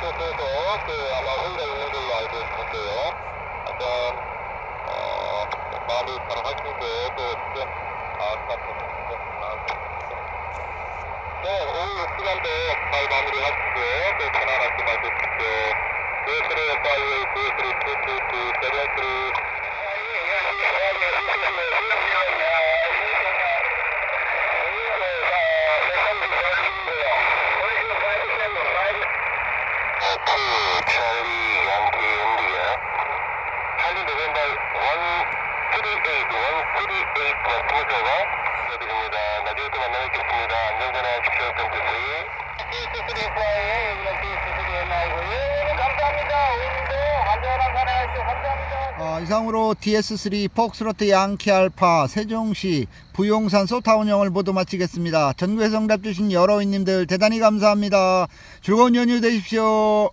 쪽에서 그 아마 회의가 있는 걸로 알고 있는데요. 약간 어, 마음이 바람하시는데 또 지금 아, 네, 오후 시간도 잘 마무리하시고 또 편안하게 마주십시오. 네, 빨리 그, 그, 그, to Charlie Yankee India. Charlie November 138, 138, 1 2 8 1 2 8 1 2 8 1 2 8 1 이상으로 DS3 폭스로트 양키 알파 세종시 부용산 소타 운영을 모두 마치겠습니다. 전국에 정답 주신 여러인님들 대단히 감사합니다. 즐거운 연휴 되십시오.